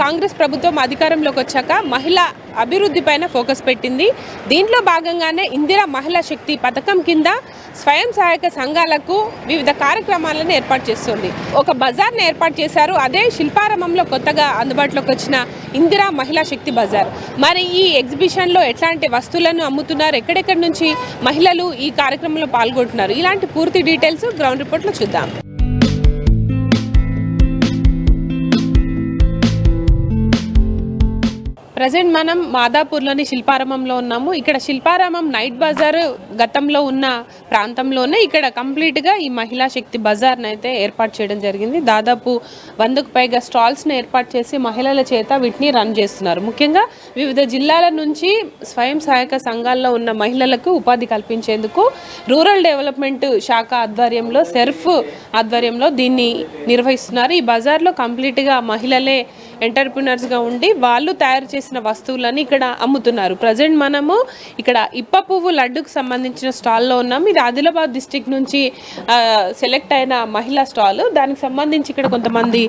కాంగ్రెస్ ప్రభుత్వం అధికారంలోకి వచ్చాక మహిళా అభివృద్ధి పైన ఫోకస్ పెట్టింది. దీంట్లో భాగంగానే ఇందిరా మహిళా శక్తి పథకం కింద స్వయం సహాయక సంఘాలకు వివిధ కార్యక్రమాలను ఏర్పాటు చేస్తుంది. ఒక బజార్ని ఏర్పాటు చేశారు. అదే శిల్పారామంలో కొత్తగా అందుబాటులోకి వచ్చిన ఇందిరా మహిళా శక్తి బజార్. మరి ఈ ఎగ్జిబిషన్లో ఎట్లాంటి వస్తువులను అమ్ముతున్నారు? ఎక్కడెక్కడి నుంచి మహిళలు ఈ కార్యక్రమంలో పాల్గొంటున్నారు? ఇలాంటి పూర్తి డీటెయిల్స్ గ్రౌండ్ రిపోర్ట్లో చూద్దాం. ప్రజెంట్ మనం మాదాపూర్లోని శిల్పారామంలో ఉన్నాము. ఇక్కడ శిల్పారామం నైట్ బజార్ గతంలో ఉన్న ప్రాంతంలోనే ఇక్కడ కంప్లీట్గా ఈ మహిళా శక్తి బజార్ని అయితే ఏర్పాటు చేయడం జరిగింది. దాదాపు వందకు పైగా స్టాల్స్ని ఏర్పాటు చేసి మహిళల చేత వీటిని రన్ చేస్తున్నారు. ముఖ్యంగా వివిధ జిల్లాల నుంచి స్వయం సహాయక సంఘాల్లో ఉన్న మహిళలకు ఉపాధి కల్పించేందుకు రూరల్ డెవలప్మెంట్ శాఖ ఆధ్వర్యంలో సెర్ఫ్ ఆధ్వర్యంలో దీన్ని నిర్వహిస్తున్నారు. ఈ బజార్లో కంప్లీట్గా మహిళలే ఎంటర్ప్రినర్స్గా ఉండి వాళ్ళు తయారు చేసిన వస్తువులని ఇక్కడ అమ్ముతున్నారు. ప్రజెంట్ మనము ఇక్కడ ఇప్ప పువ్వు లడ్డుకు సంబంధించిన స్టాల్లో ఉన్నాం ఇది ఆదిలాబాద్ డిస్టిక్ నుంచి సెలెక్ట్ అయిన మహిళా స్టాల్. దానికి సంబంధించి ఇక్కడ కొంతమంది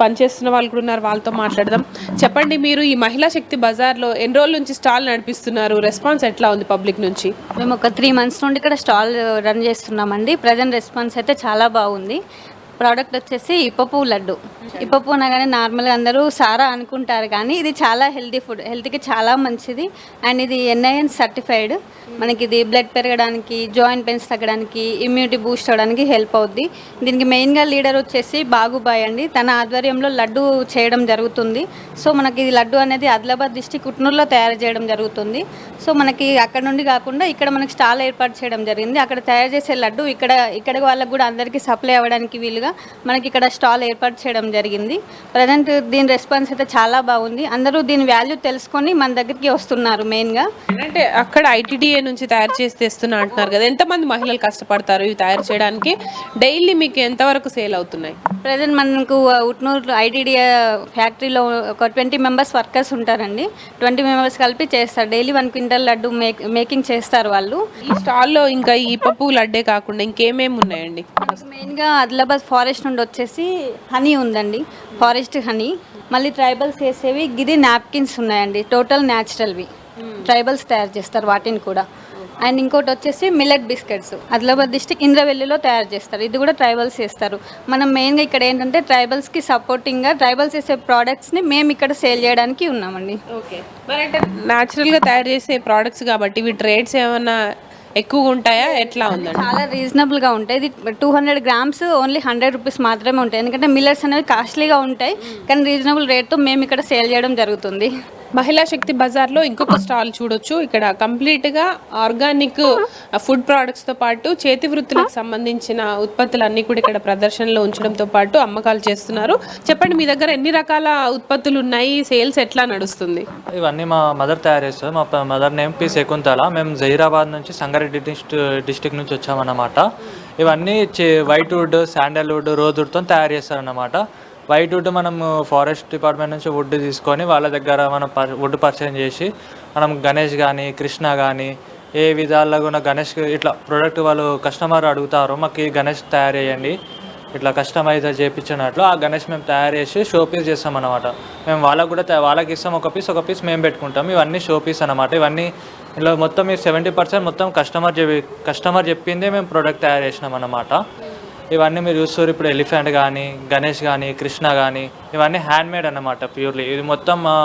పనిచేస్తున్న వాళ్ళు కూడా ఉన్నారు. వాళ్ళతో మాట్లాడదాం. చెప్పండి మీరు ఈ మహిళా శక్తి బజార్లో ఎన్ని రోజుల నుంచి స్టాల్ నడిపిస్తున్నారు? రెస్పాన్స్ ఎట్లా ఉంది పబ్లిక్ నుంచి? మేము ఒక త్రీ మంత్స్ నుండి ఇక్కడ స్టాల్ రన్ చేస్తున్నామండి. ప్రజెంట్ రెస్పాన్స్ అయితే చాలా బాగుంది. ప్రోడక్ట్ వచ్చేసి ఇప్పపు లడ్డు. ఇప్పపు అనగానే నార్మల్గా అందరూ సారా అనుకుంటారు కానీ ఇది చాలా హెల్తీ ఫుడ్. హెల్త్కి చాలా మంచిది. అండ్ ఇది ఎన్ఐఎన్ సర్టిఫైడ్. మనకి ఇది బ్లడ్ పెరగడానికి జాయింట్ పెయిన్స్ తగ్గడానికి ఇమ్యూనిటీ బూస్ట్ అవ్వడానికి హెల్ప్ అవుద్ది. దీనికి మెయిన్గా లీడర్ వచ్చేసి బాగుబాయ్ అండి. తన ఆధ్వర్యంలో లడ్డు చేయడం జరుగుతుంది. సో మనకి ఇది లడ్డు అనేది ఆదిలాబాద్ డిస్టిక్ కుట్నూరులో తయారు చేయడం జరుగుతుంది. సో మనకి అక్కడ నుండి కాకుండా ఇక్కడ మనకి స్టాల్ ఏర్పాటు చేయడం జరిగింది. అక్కడ తయారు చేసే లడ్డు ఇక్కడ ఇక్కడ వాళ్ళకు కూడా అందరికీ సప్లై అవ్వడానికి వీలుగా మనకి ఇక్కడ స్టాల్ ఏర్పాటు చేయడం జరిగింది. ప్రజెంట్ దీని రెస్పాన్స్ అయితే చాలా బాగుంది. అందరూ దీని వాల్యూ తెలుసుకొని మన దగ్గరికి వస్తున్నారు మెయిన్గా అంటే అక్కడ ఐటీడీఏ నుంచి తయారు చేసి తెస్తున్నా అంటున్నారు కదా. ఎంతమంది మహిళలు కష్టపడతారు ఇవి తయారు చేయడానికి? డైలీ మీకు ఎంతవరకు సేల్ అవుతున్నాయి? ప్రజెంట్ మనకు ఉట్నూరు ఐటీడీఏ ఫ్యాక్టరీలో ఒక ట్వంటీ మెంబర్స్ వర్కర్స్ ఉంటారండి. ట్వంటీ మెంబర్స్ కలిపి చేస్తారు. Daily one quintal laddu make making చేస్తారు వాళ్ళు. ఈ స్టాల్లో ఇంకా ఈ పప్పు లడ్డే కాకుండా ఇంకేమేమి ఉన్నాయండి? మెయిన్గా ఆదిలాబాద్ ఫారెస్ట్ నుండి వచ్చేసి హనీ ఉందండి ఫారెస్ట్ హనీ. మళ్ళీ ట్రైబల్స్ చేసేవి గిది నాప్కిన్స్ ఉన్నాయండి టోటల్ న్యాచురల్వి. ట్రైబల్స్ తయారు చేస్తారు వాటిని కూడా. అండ్ ఇంకోటి వచ్చేసి మిల్లెట్ బిస్కెట్స్. ఆదిలాబాద్ డిస్టిక్ ఇంద్రవెల్లిలో తయారు చేస్తారు. ఇది కూడా ట్రైబల్స్ చేస్తారు మనం మెయిన్గా ఇక్కడ ఏంటంటే ట్రైబల్స్కి సపోర్టింగ్గా ట్రైబల్స్ చేసే ప్రోడక్ట్స్ని మేము ఇక్కడ సేల్ చేయడానికి ఉన్నామండి. ఓకే. మరి అంటే న్యాచురల్గా తయారు చేసే ప్రోడక్ట్స్ కాబట్టి వీటి రేట్స్ ఏమైనా ఎక్కువగా ఉంటాయా? ఎట్లా ఉందండి? చాలా రీజనబుల్గా ఉంటాయి. ఇది two hundred grams only hundred rupees మాత్రమే ఉంటాయి. ఎందుకంటే మిల్లెట్స్ అనేవి కాస్ట్లీగా ఉంటాయి. కానీ రీజనబుల్ రేట్తో మేము ఇక్కడ సేల్ చేయడం జరుగుతుంది. మహిళా శక్తి బజార్లో ఇంకొక స్టాల్ చూడొచ్చు. ఇక్కడ కంప్లీట్గా ఆర్గానిక్ ఫుడ్ ప్రోడక్ట్స్తో పాటు చేతి వృత్తులకు సంబంధించిన ఉత్పత్తులన్నీ కూడా ఇక్కడ ప్రదర్శనలో ఉంచడంతో పాటు అమ్మకాలు చేస్తున్నారు. చెప్పండి మీ దగ్గర ఎన్ని రకాల ఉత్పత్తులు ఉన్నాయి? సేల్స్ ఎట్లా నడుస్తుంది? ఇవన్నీ మా మదర్ తయారు చేస్తారు మా మదర్ నేమ్ పి శకుంతల. మేము జహీరాబాద్ నుంచి సంగారెడ్డి డిస్ట్రి డిస్టిక్ నుంచి వచ్చామన్నమాట. ఇవన్నీ చే- వైట్ వుడ్ శాండల్వుడ్ రోజుతో తయారు చేస్తారన్నమాట. వైట్ వుడ్ మనం ఫారెస్ట్ డిపార్ట్మెంట్ నుంచి వుడ్ తీసుకొని వాళ్ళ దగ్గర మనం వుడ్ పర్చేజ్ చేసి మనం గణేష్ కానీ కృష్ణ కానీ ఏ విధాల్లో కూడా గణేష్ ఇట్లా ప్రోడక్ట్ వాళ్ళు కస్టమర్ అడుగుతారు మాకు ఈ గణేష్ తయారు చేయండి ఇట్లా కస్టమైజ్ చేయించినట్లు ఆ గణేష్ మేము తయారు చేసి షో పీస్ చేస్తాం అనమాట మేము వాళ్ళకు కూడా వాళ్ళకి ఇస్తాం ఒక పీస్ ఒక పీస్ మేము పెట్టుకుంటాం. ఇవన్నీ షో పీస్ అనమాట ఇవన్నీ ఇలా మొత్తం ఈ సెవెంటీ పర్సెంట్ మొత్తం కస్టమర్ చెప్పి కస్టమర్ చెప్పిందే మేము ప్రోడక్ట్ తయారు చేసినాం అనమాట ఇవన్నీ మీరు చూస్తారు ఇప్పుడు ఎలిఫెంట్ కానీ గణేష్ కానీ కృష్ణ కానీ ఇవన్నీ హ్యాండ్ మేడ్ అన్నమాట ప్యూర్లీ. ఇది మొత్తం మా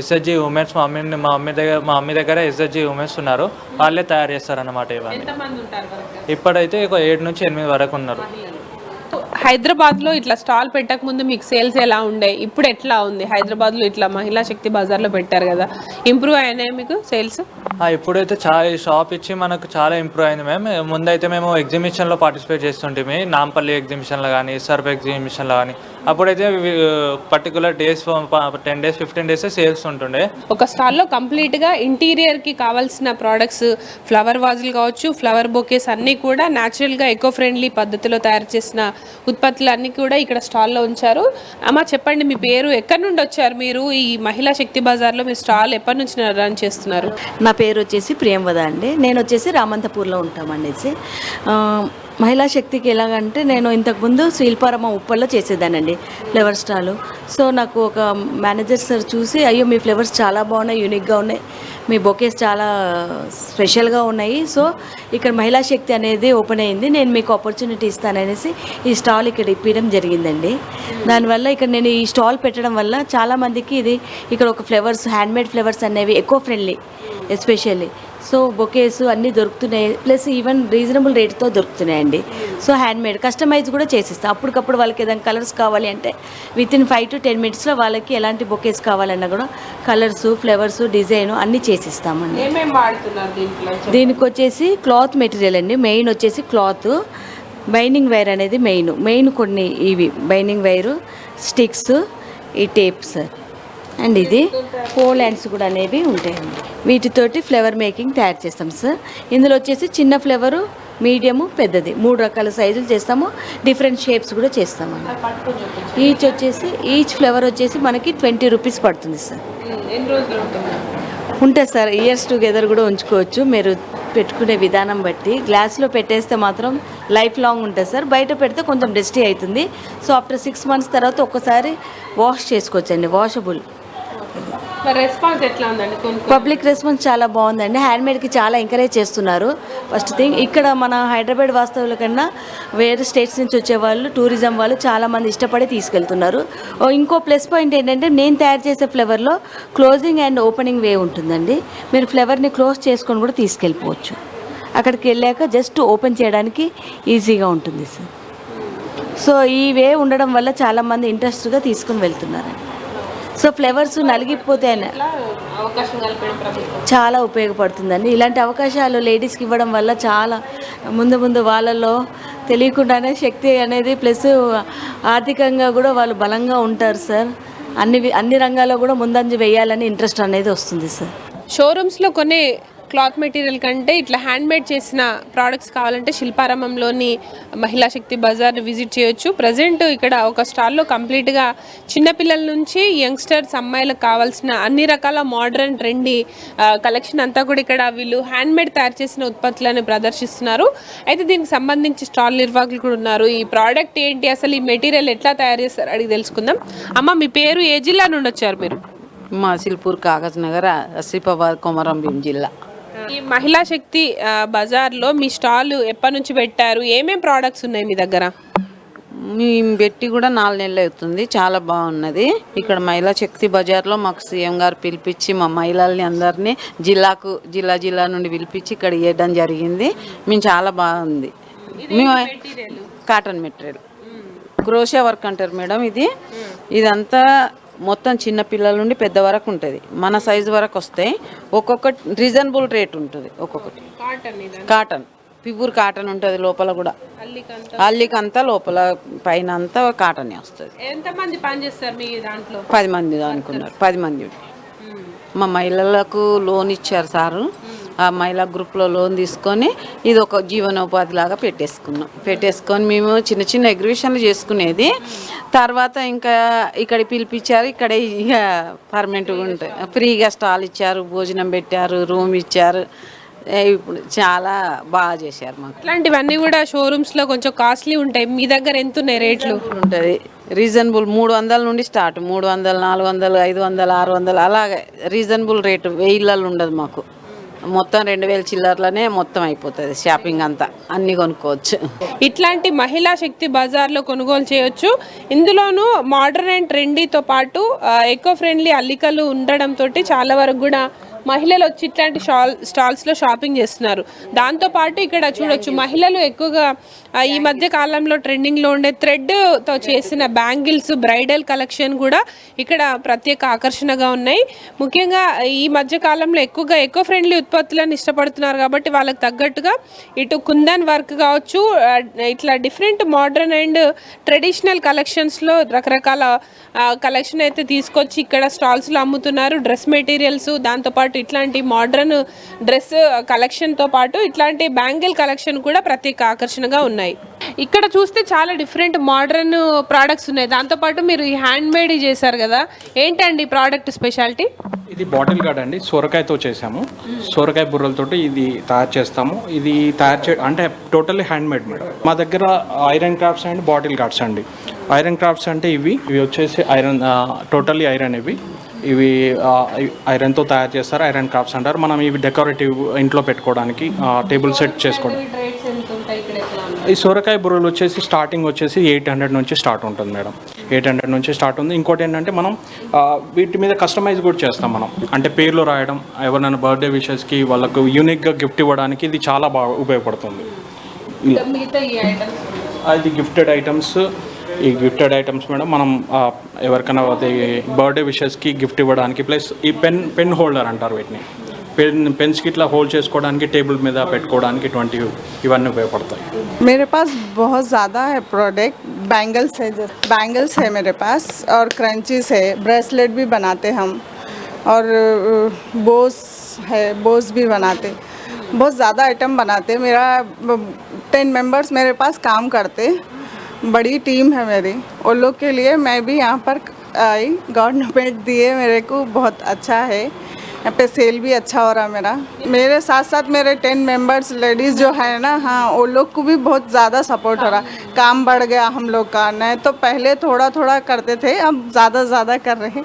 ఎస్ఎస్జి ఉమెన్స్ మా మమ్మీ మా మమ్మీ దగ్గర మా మమ్మీ దగ్గర ఎస్ఎస్జి ఉమెన్స్ ఉన్నారు. వాళ్ళే తయారు చేస్తారన్నమాట ఇవన్నీ. ఇప్పుడైతే ఒక ఏడు నుంచి ఎనిమిది వరకు ఉన్నారు. హైదరాబాద్లో ఇట్లా స్టాల్ పెట్టక ముందు మీకు సేల్స్ ఎలా ఉండే? ఇప్పుడు ఎట్లా ఉంది? హైదరాబాద్లో ఇట్లా మహిళా శక్తి బజార్లో పెట్టారు కదా. ఇంప్రూవ్ అయినాయి మీకు సేల్స్? ఆ, ఇప్పుడైతే చాలా షాప్ ఇచ్చి మనకు చాలా ఇంప్రూవ్ అయింది మేము ముందైతే మేము ఎగ్జిబిషన్లో పార్టిసిపేట్ చేస్తుంటే నాంపల్లి ఎగ్జిబిషన్లో కానీ సర్ఫ్ ఎగ్జిబిషన్లో కానీ అప్పుడైతే particular days ten days fifteen days sales ఉంటుండే. ఒక స్టాల్లో కంప్లీట్గా ఇంటీరియర్కి కావాల్సిన ప్రోడక్ట్స్ ఫ్లవర్ వాజులు కావచ్చు ఫ్లవర్ బొకేస్ అన్నీ కూడా న్యాచురల్గా ఎకో ఫ్రెండ్లీ పద్ధతిలో తయారు చేసిన ఉత్పత్తులు అన్నీ కూడా ఇక్కడ స్టాల్లో ఉంచారు. అమ్మ చెప్పండి మీ పేరు ఎక్కడి నుండి వచ్చారు మీరు? ఈ మహిళా శక్తి బజార్లో మీ స్టాల్ ఎప్పటి నుంచి రన్ చేస్తున్నారు? నా పేరు వచ్చేసి ప్రియంవద అండి. నేను వచ్చేసి రామంతపూర్లో ఉంటామనేసి. ఆ, మహిళా శక్తికి ఎలాగంటే నేను ఇంతకుముందు శిల్పారమ్మ ఉప్పల్లో చేసేదానండి ఫ్లేవర్ స్టాలు. సో నాకు ఒక మేనేజర్ సార్ చూసి అయ్యో మీ ఫ్లేవర్స్ చాలా బాగున్నాయి యూనిక్గా ఉన్నాయి. మీ బొకేస్ చాలా స్పెషల్గా ఉన్నాయి. సో ఇక్కడ మహిళా శక్తి అనేది ఓపెన్ అయింది. నేను మీకు ఆపర్చునిటీ ఇస్తాననేసి ఈ స్టాల్ ఇక్కడ ఇప్పించడం జరిగిందండి. దానివల్ల ఇక్కడ నేను ఈ స్టాల్ పెట్టడం వల్ల చాలామందికి ఇది ఇక్కడ ఒక ఫ్లేవర్స్ హ్యాండ్మేడ్ ఫ్లేవర్స్ అనేవి ఎక్కువ ఫ్రెండ్లీ ఎస్పెషల్లీ. సో బొకేస్ అన్నీ దొరుకుతున్నాయి. ప్లస్ ఈవెన్ రీజనబుల్ రేట్తో దొరుకుతున్నాయండి. సో హ్యాండ్మేడ్ కస్టమైజ్ కూడా చేసిస్తాం. అప్పటికప్పుడు వాళ్ళకి ఏదైనా కలర్స్ కావాలి అంటే within five to ten మినిట్స్లో వాళ్ళకి ఎలాంటి బొకేస్ కావాలన్నా కూడా కలర్స్ ఫ్లవర్స్ డిజైన్ అన్నీ చేసిస్తామండి. దీనికి వచ్చేసి క్లాత్ మెటీరియల్ అండి. మెయిన్ వచ్చేసి క్లాత్. బైండింగ్ వైర్ అనేది మెయిన్. మెయిన్ కొన్ని ఇవి. బైండింగ్ వైరు స్టిక్స్ ఈ టేప్స్. అండ్ ఇది పోల్ హ్యాండ్స్ కూడా అనేవి ఉంటాయండి వీటితోటి ఫ్లేవర్ మేకింగ్ తయారు చేస్తాం సార్ ఇందులో వచ్చేసి చిన్న ఫ్లేవరు మీడియము పెద్దది. మూడు రకాల సైజులు చేస్తాము. డిఫరెంట్ షేప్స్ కూడా చేస్తామండి ఈచ్ వచ్చేసి ఈచ్ ఫ్లేవర్ వచ్చేసి మనకి ట్వంటీ రూపీస్ పడుతుంది సార్ ఉంటుంది ఉంటుంది సార్ ఇయర్స్ టుగెదర్ కూడా ఉంచుకోవచ్చు. మీరు పెట్టుకునే విధానం బట్టి. గ్లాస్లో పెట్టేస్తే మాత్రం లైఫ్ లాంగ్ ఉంటుంది సార్ బయట పెడితే కొంచెం డస్టీ అవుతుంది. సో ఆఫ్టర్ సిక్స్ మంత్స్ తర్వాత ఒక్కసారి వాష్ చేసుకోవచ్చండి. వాషబుల్ మరి రెస్పాన్స్ ఎట్లా ఉందండి? పబ్లిక్ రెస్పాన్స్ చాలా బాగుందండి. హ్యాండ్మేడ్కి చాలా ఎంకరేజ్ చేస్తున్నారు. ఫస్ట్ థింగ్ ఇక్కడ మన హైదరాబాద్ వాస్తవుల కన్నా వేరే స్టేట్స్ నుంచి వచ్చే వాళ్ళు టూరిజం వాళ్ళు చాలామంది ఇష్టపడి తీసుకెళ్తున్నారు. ఓ ఇంకో ప్లస్ పాయింట్ ఏంటంటే నేను తయారు చేసే ఫ్లేవర్లో క్లోజింగ్ అండ్ ఓపెనింగ్ వే ఉంటుందండి. మీరు ఫ్లేవర్ని క్లోజ్ చేసుకొని కూడా తీసుకెళ్ళిపోవచ్చు. అక్కడికి వెళ్ళాక జస్ట్ ఓపెన్ చేయడానికి ఈజీగా ఉంటుంది సార్ సో ఈ వే ఉండడం వల్ల చాలామంది ఇంట్రెస్ట్గా తీసుకుని వెళ్తున్నారండి. సో ఫ్లేవర్స్ నలిగిపోతే అవకాశం కల్పడం ప్రభుత్వం. చాలా ఉపయోగపడుతుందండి. ఇలాంటి అవకాశాలు లేడీస్కి ఇవ్వడం వల్ల చాలా ముందు ముందు వాళ్ళలో తెలియకుండానే శక్తి అనేది ప్లస్ ఆర్థికంగా కూడా వాళ్ళు బలంగా ఉంటారు సార్. అన్ని అన్ని రంగాల్లో కూడా ముందంజ వేయాలని ఇంట్రెస్ట్ అనేది వస్తుంది సార్. షోరూమ్స్లో కొనే క్లాత్ మెటీరియల్ కంటే ఇట్లా హ్యాండ్మేడ్ చేసిన ప్రోడక్ట్స్ కావాలంటే శిల్పారామంలోని మహిళా శక్తి బజార్ని విజిట్ చేయొచ్చు. ప్రజెంట్ ఇక్కడ ఒక స్టాల్లో కంప్లీట్గా చిన్నపిల్లల నుంచి యంగ్స్టర్స్ అమ్మాయిలకు కావాల్సిన అన్ని రకాల మోడర్న్ ట్రెండీ కలెక్షన్ అంతా కూడా ఇక్కడ వీళ్ళు హ్యాండ్మేడ్ తయారు చేసిన ఉత్పత్తులను ప్రదర్శిస్తున్నారు. అయితే దీనికి సంబంధించి స్టాల్ నిర్వాహకులు కూడా ఉన్నారు. ఈ ప్రోడక్ట్ ఏంటి? అసలు ఈ మెటీరియల్ ఎట్లా తయారు చేస్తారు? అడిగి తెలుసుకుందాం. అమ్మ మీ పేరు ఏ జిల్లా నుండి వచ్చారు మీరు? మా సిల్పూర్ కాగజ్ నగర్ ఆసిఫాబాద్ కొమరం భీం జిల్లా. ఈ మహిళా శక్తి బజార్లో మీ స్టాల్ ఎప్పటి నుంచి పెట్టారు? ఏమేం ప్రోడక్ట్స్ ఉన్నాయి మీ దగ్గర? మేము పెట్టి కూడా నాలుగు నెలలు అవుతుంది. చాలా బాగున్నది. ఇక్కడ మహిళా శక్తి బజార్లో మాకు సీఎం గారు పిలిపించి మా మహిళల్ని అందరినీ జిల్లాకు జిల్లా జిల్లా నుండి పిలిపించి ఇక్కడ ఇవ్వడం జరిగింది. మేము చాలా బాగుంది. మేము కాటన్ మెటీరియల్. క్రోషియా వర్క్ అంటారు మేడం ఇది. ఇదంతా మొత్తం చిన్న పిల్లల నుండి పెద్ద వరకు ఉంటుంది. మన సైజు వరకు వస్తాయి ఒక్కొక్క రీజనబుల్ రేట్ ఉంటుంది ఒక్కొక్కటి. కాటన్ కాటన్ ప్యూర్ కాటన్ ఉంటుంది లోపల కూడా. అల్లికంతా? లోపల పైన అంతా కాటనే వస్తుంది. ఎంతమంది పని చేస్తారు మీ దాంట్లో? పది మంది అనుకున్నారు. పది మంది. మా మహిళలకు లోన్ ఇచ్చారు సారు. ఆ మహిళా గ్రూప్లో లోన్ తీసుకొని ఇది ఒక జీవనోపాధి లాగా పెట్టేసుకున్నాం. పెట్టేసుకొని మేము చిన్న చిన్న ఎగ్జిబిషన్లు చేసుకునేది. తర్వాత ఇంకా ఇక్కడ పిలిపించారు ఇక్కడ ఇక పర్మనెంట్గా ఉంటాయి ఫ్రీగా స్టాల్ ఇచ్చారు భోజనం పెట్టారు రూమ్ ఇచ్చారు. ఇప్పుడు చాలా బాగా చేశారు మాకు. ఇట్లాంటివన్నీ కూడా షోరూమ్స్లో కొంచెం కాస్ట్లీ ఉంటాయి. మీ దగ్గర ఎంత ఉన్నాయి రేట్లు ఉంటుంది. రీజనబుల్ మూడు వందల నుండి స్టార్ట్ మూడు వందలు నాలుగు వందలు ఐదు వందలు ఆరు వందలు అలాగే రీజనబుల్ రేటు వెయ్యిలలో ఉండదు మాకు. మొత్తం రెండు వేల చిల్లర్లనే మొత్తం అయిపోతుంది షాపింగ్ అంతా. అన్ని కొనుక్కోవచ్చు. ఇట్లాంటి మహిళా శక్తి బజార్లో కొనుగోలు చేయొచ్చు. ఇందులోనూ మోడర్న్ అండ్ ట్రెండీతో పాటు ఎకో ఫ్రెండ్లీ అల్లికలు ఉండడంతో చాలా వరకు కూడా మహిళలు వచ్చి ఇట్లాంటి షాల్ స్టాల్స్లో షాపింగ్ చేస్తున్నారు. దాంతోపాటు ఇక్కడ చూడొచ్చు మహిళలు ఎక్కువగా ఈ మధ్య కాలంలో ట్రెండింగ్లో ఉండే థ్రెడ్తో చేసిన బ్యాంగిల్స్ బ్రైడల్ కలెక్షన్ కూడా ఇక్కడ ప్రత్యేక ఆకర్షణగా ఉన్నాయి. ముఖ్యంగా ఈ మధ్య కాలంలో ఎక్కువగా ఎకో ఫ్రెండ్లీ ఉత్పత్తులను ఇష్టపడుతున్నారు కాబట్టి వాళ్ళకి తగ్గట్టుగా ఇటు కుందన్ వర్క్ కావచ్చు ఇట్లా డిఫరెంట్ మోడర్న్ అండ్ ట్రెడిషనల్ కలెక్షన్స్లో రకరకాల కలెక్షన్ అయితే తీసుకొచ్చి ఇక్కడ స్టాల్స్లో అమ్ముతున్నారు. డ్రెస్ మెటీరియల్స్ దాంతోపాటు ఇట్లాంటి మోడ్రన్ డ్రెస్ కలెక్షన్తో పాటు ఇట్లాంటి బ్యాంగిల్ కలెక్షన్ కూడా ప్రత్యేక ఆకర్షణగా ఉన్నాయి. ఇక్కడ చూస్తే చాలా డిఫరెంట్ మోడ్రన్ ప్రోడక్ట్స్ ఉన్నాయి. దాంతోపాటు మీరు ఈ హ్యాండ్ మేడ్ చేశారు కదా ఏంటండి ప్రోడక్ట్ స్పెషాలిటీ? ఇది బాటిల్ గార్డ్ అండి. సొరకాయతో చేసాము సొరకాయ బుర్రలతోటి ఇది తయారు చేస్తాము. ఇది తయారు చే అంటే టోటల్లీ హ్యాండ్ మేడ్. మేడం మా దగ్గర iron crafts and bottle gourds అండి. ఐరన్ క్రాఫ్ట్స్ అంటే ఇవి ఇవి వచ్చేసి ఐరన్ టోటల్లీ ఐరన్ ఇవి. ఇవి ఐరన్తో తయారు చేస్తారు ఐరన్ క్రాఫ్ట్స్ అంటారు. మనం ఇవి డెకరేటివ్ ఇంట్లో పెట్టుకోవడానికి టేబుల్ సెట్ చేసుకోవడం? ఈ సొరకాయ బుర్రలు వచ్చేసి స్టార్టింగ్ వచ్చేసి ఎయిట్ హండ్రెడ్ నుంచి స్టార్ట్ ఉంటుంది మేడం. ఎయిట్ హండ్రెడ్ నుంచి స్టార్ట్ ఉంది. ఇంకోటి ఏంటంటే మనం వీటి మీద కస్టమైజ్ కూడా చేస్తాం మనం. అంటే పేర్లు రాయడం ఎవరైనా బర్త్డే విషెస్కి వాళ్ళకు యూనిక్గా గిఫ్ట్ ఇవ్వడానికి ఇది చాలా బాగా ఉపయోగపడుతుంది. అది gifted items ఈ గిఫ్టెడ్ ఐటమ్స్ మేడం మనం ఆ, ఎవరికైనా అది బర్త్డే విషెస్కి గిఫ్ట్ ఇవ్వడానికి ప్లస్ ఈ పెన్ పెన్ హోల్డర్ అంటారు వీటిని పెన్ పెన్స్కి ఇట్లా హోల్డ్ చేసుకోవడానికి టేబుల్ మీద పెట్టుకోవడానికి ఇటువంటి ఇవన్నీ ఉపయోగపడతాయి मेरे पास बहुत ज़्यादा है प्रोडक्ट बैंगल्स है बैंगल्स है मेरे पास और क्रंचीज है ब्रेसलेट भी बनाते हम और बोस है बोस भी बनाते बहुत ज़्यादा आइटम बनाते मेरा टेन मेंबर्स मेरे पास काम करते बड़ी टीम है मेरी। उन लोग के लिए मैं भी यहाँ पर आई। गवर्नमेंट दिए मेरे को, बहुत अच्छा है। यहाँ पे सेल भी अच्छा हो रहा मेरा। मेरे साथ साथ मेरे टेन मेंबर्स लेडीज़ जो है ना हाँ वो लोग को भी बहुत ज़्यादा सपोर्ट हो रहा। काम बढ़ गया हम लोग का। नहीं तो पहले थोड़ा थोड़ा करते थे, अब ज़्यादा ज़्यादा कर रहे हैं।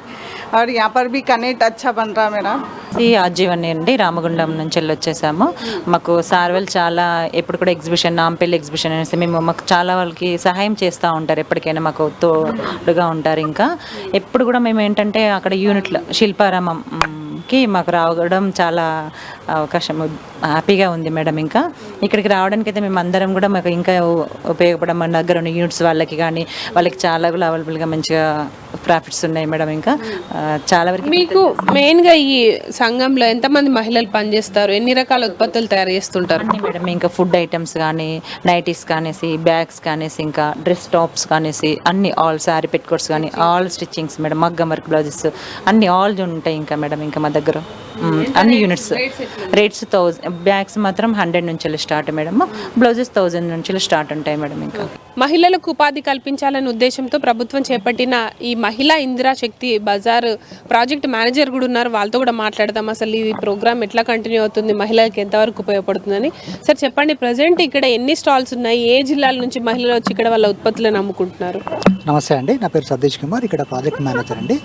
और यहाँ पर भी कनेक्ट अच्छा बन रहा मेरा। ఈ ఆజీవని అండి రామగుండం నుంచి వెళ్ళి వచ్చేసాము మాకు సార్ వాళ్ళు చాలా ఎప్పుడు కూడా ఎగ్జిబిషన్ నాంపల్లి ఎగ్జిబిషన్ అనేసి మేము మాకు చాలా వాళ్ళకి సహాయం చేస్తూ ఉంటారు. ఎప్పటికైనా మాకు తోడుగా ఉంటారు ఇంకా. ఎప్పుడు కూడా మేము ఏంటంటే అక్కడ యూనిట్లో శిల్పారామంకి మాకు రావడం చాలా అవకాశం హ్యాపీగా ఉంది మేడం ఇంకా. ఇక్కడికి రావడానికి అయితే మేము అందరం కూడా మాకు ఇంకా ఉపయోగపడడం మన దగ్గర ఉన్న యూనిట్స్ వాళ్ళకి కానీ వాళ్ళకి చాలా కూడా అవైలబుల్గా మంచిగా ప్రాఫిట్స్ ఉన్నాయి మేడం ఇంకా. చాలా వరకు మీకు మెయిన్గా ఈ సంఘంలో ఎంతమంది మహిళలు పనిచేస్తారు? ఎన్ని రకాల ఉత్పత్తులు తయారు చేస్తుంటారు? మేడం ఇంకా ఫుడ్ ఐటమ్స్ కానీ నైటీస్ కానేసి బ్యాగ్స్ కానేసి ఇంకా డ్రెస్ టాప్స్ కానేసి అన్ని ఆల్ శారీ పెట్టుకోట్స్ కానీ ఆల్ స్టిచ్చింగ్స్ మేడం మగ్గం వర్క్ బ్లౌజెస్ అన్ని ఆల్ ఉంటాయి ఇంకా మేడం ఇంకా మా దగ్గర. అన్ని యూనిట్స్. రేట్స్ థౌజండ్ బ్యాగ్స్ మాత్రం హండ్రెడ్ నుంచి స్టార్ట్ మేడం బ్లౌజెస్ థౌజండ్ నుంచి స్టార్ట్ ఉంటాయి మేడం ఇంకా. మహిళలకు ఉపాధి కల్పించాలనే ఉద్దేశంతో ప్రభుత్వం చేపట్టిన ఈ మహిళా ఇందిరా శక్తి బజార్ ప్రాజెక్ట్ మేనేజర్ కూడా ఉన్నారు. వాళ్ళతో కూడా మాట్లాడదాం. అసలు ఈ ప్రోగ్రామ్ ఎట్లా కంటిన్యూ అవుతుంది? మహిళలకు ఎంతవరకు ఉపయోగపడుతుందని. సార్ చెప్పండి. ప్రజెంట్ ఇక్కడ ఎన్ని స్టాల్స్ ఉన్నాయి? ఏ జిల్లాల నుంచి మహిళలు వచ్చి ఇక్కడ వాళ్ళ ఉత్పత్తులను అమ్ముకుంటున్నారు? నమస్తే అండి. నా పేరు సతీష్ కుమార్. ఇక్కడ ప్రాజెక్ట్ మేనేజర్ అండి.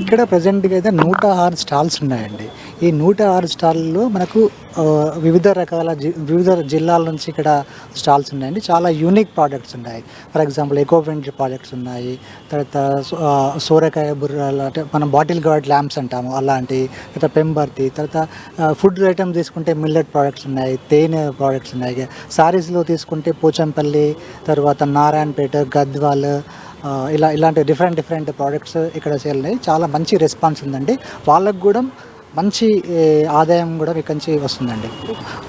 ఇక్కడ ప్రజెంట్గా అయితే నూట ఆరు స్టాల్స్ ఉన్నాయండి. ఈ నూట ఆరు స్టాల్లో మనకు వివిధ రకాల జి వివిధ జిల్లాల నుంచి ఇక్కడ స్టాల్స్ ఉన్నాయండి. చాలా యూనిక్ ప్రోడక్ట్స్ ఉన్నాయి. For example eco friendly products ఉన్నాయి. తర్వాత సో- ఆ, సోరకాయ అంటే మనం బాటిల్ గార్డ్ ల్యాంప్స్ అంటాము అలాంటి తర్వాత పెంబర్తి తర్వాత ఫుడ్ ఐటమ్ తీసుకుంటే మిల్లెట్ ప్రోడక్ట్స్ ఉన్నాయి తేనె ప్రోడక్ట్స్ ఉన్నాయి. సారీస్లో తీసుకుంటే పోచంపల్లి తర్వాత నారాయణపేట గద్వాల్ ఇలా ఇలాంటి డిఫరెంట్ డిఫరెంట్ ప్రోడక్ట్స్ ఇక్కడ సేల్ ఉన్నాయి. చాలా మంచి రెస్పాన్స్ ఉందండి. వాళ్ళకు కూడా మంచి ఆదాయం కూడా ఇక్కడి నుంచి వస్తుందండి.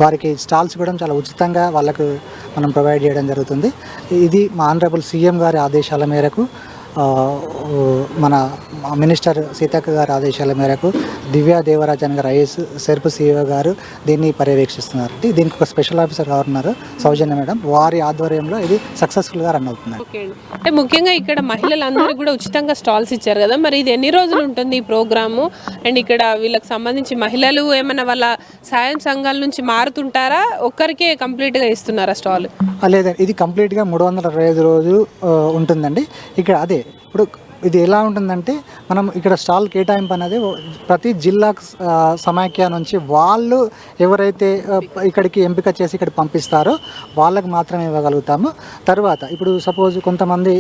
వారికి స్టాల్స్ కూడా చాలా ఉచితంగా వాళ్ళకు మనం ప్రొవైడ్ చేయడం జరుగుతుంది. ఇది మా ఆనరబుల్ సీఎం గారి ఆదేశాల మేరకు మన మినిస్టర్ సీతక్క గారి ఆదేశాల మేరకు దివ్యా దేవరాజన్ గారు ఐఎస్ సెర్పు సీఈఓ గారు దీన్ని పర్యవేక్షిస్తున్నారు. దీనికి ఒక స్పెషల్ ఆఫీసర్ గారు ఉన్నారు సౌజన్య మేడం. వారి ఆధ్వర్యంలో ఇది సక్సెస్ఫుల్గా రన్ అవుతుంది. అండి. అంటే ముఖ్యంగా ఇక్కడ మహిళలందరికీ కూడా ఉచితంగా స్టాల్స్ ఇచ్చారు కదా మరి ఇది ఎన్ని రోజులు ఉంటుంది ఈ ప్రోగ్రాము? అండ్ ఇక్కడ వీళ్ళకి సంబంధించి మహిళలు ఏమైనా వాళ్ళ సాయం సంఘాల నుంచి మారుతుంటారా? ఒక్కరికే కంప్లీట్గా ఇస్తున్నారా స్టాల్? లేదండి. ఇది కంప్లీట్గా మూడు వందల అరవై ఐదు రోజులు ఉంటుందండి. ఇక్కడ అదే ఇప్పుడు ఇది ఎలా ఉంటుందంటే మనం ఇక్కడ స్టాల్ కేటాయింపు అనేది ప్రతి జిల్లా సమాఖ్య నుంచి వాళ్ళు ఎవరైతే ఇక్కడికి ఎంపిక చేసి ఇక్కడ పంపిస్తారో వాళ్ళకి మాత్రమే ఇవ్వగలుగుతాము. తర్వాత ఇప్పుడు సపోజ్ కొంతమంది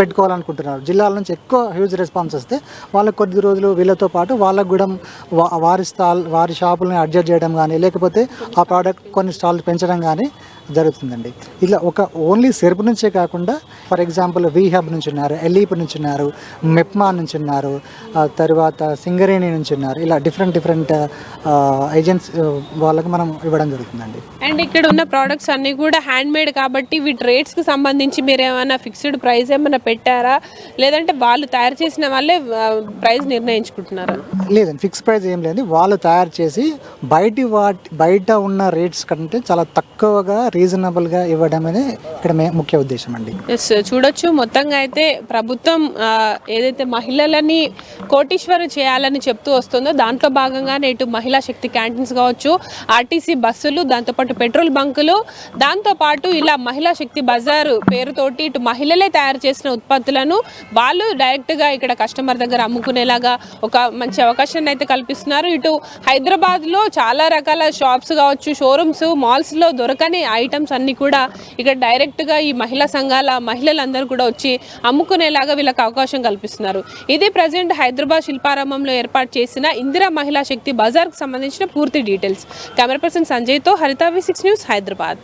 పెట్టుకోవాలనుకుంటున్నారు. జిల్లాల నుంచి ఎక్కువ హ్యూజ్ రెస్పాన్స్ వస్తే వాళ్ళకి కొద్ది రోజులు వీళ్ళతో పాటు వాళ్ళకు కూడా వారి స్టాల్ వారి షాపులని అడ్జస్ట్ చేయడం కానీ లేకపోతే ఆ ప్రోడక్ట్ కొన్ని స్టాల్ పెంచడం కానీ జరుగుతుందండి. ఇలా ఒక ఓన్లీ సెరుపు నుంచే కాకుండా ఫర్ ఎగ్జాంపుల్ వి హబ్ నుంచి ఉన్నారు ఎలీప్ నుంచి ఉన్నారు మెప్మా నుంచి ఉన్నారు తర్వాత సింగరేణి నుంచి ఉన్నారు ఇలా డిఫరెంట్ డిఫరెంట్ ఏజెంట్స్ వాళ్ళకి మనం ఇవ్వడం జరుగుతుందండి. అండ్ ఇక్కడ ఉన్న ప్రోడక్ట్స్ అన్నీ కూడా హ్యాండ్ మేడ్ కాబట్టి వీటి రేట్స్కి సంబంధించి మీరు ఏమైనా ఫిక్స్డ్ ప్రైస్ ఏమైనా పెట్టారా? లేదంటే వాళ్ళు తయారు చేసిన వాళ్ళే ప్రైస్ నిర్ణయించుకుంటున్నారా? లేదండి ఫిక్స్ ప్రైస్ ఏం లేదు వాళ్ళు తయారు చేసి బయటి వాటి బయట ఉన్న రేట్స్ కంటే చాలా తక్కువగా రీజనబుల్గా ఇవ్వడమే ఇక్కడ ముఖ్య ఉద్దేశం అండి. ఎస్ చూడొచ్చు. మొత్తంగా అయితే ప్రభుత్వం ఏదైతే మహిళలని కోటీశ్వరు చేయాలని చెప్తూ వస్తుందో దాంట్లో భాగంగానే ఇటు మహిళా శక్తి క్యాంటీన్స్ కావచ్చు ఆర్టీసీ బస్సులు దాంతోపాటు పెట్రోల్ బంకులు దాంతోపాటు ఇలా మహిళా శక్తి బజారు పేరుతోటి ఇటు మహిళలే తయారు చేసిన ఉత్పత్తులను వాళ్ళు డైరెక్ట్గా ఇక్కడ కస్టమర్ దగ్గర అమ్ముకునేలాగా ఒక మంచి అవకాశాన్ని అయితే కల్పిస్తున్నారు. ఇటు హైదరాబాద్లో చాలా రకాల షాప్స్ కావచ్చు షోరూమ్స్ మాల్స్లో దొరకని ఐటమ్స్ అన్నీ కూడా ఇక్కడ డైరెక్ట్గా ఈ మహిళా సంఘాల మహిళలందరూ కూడా వచ్చి అమ్ముకునేలాగా వీళ్ళకి అవకాశం కల్పిస్తున్నారు. ఇది ప్రజెంట్ హైదరాబాద్ శిల్పారామంలో ఏర్పాటు చేసిన ఇందిరా మహిళా శక్తి బజార్కు సంబంధించిన పూర్తి details camera person సంజయ్తో Haritha V six news Hyderabad.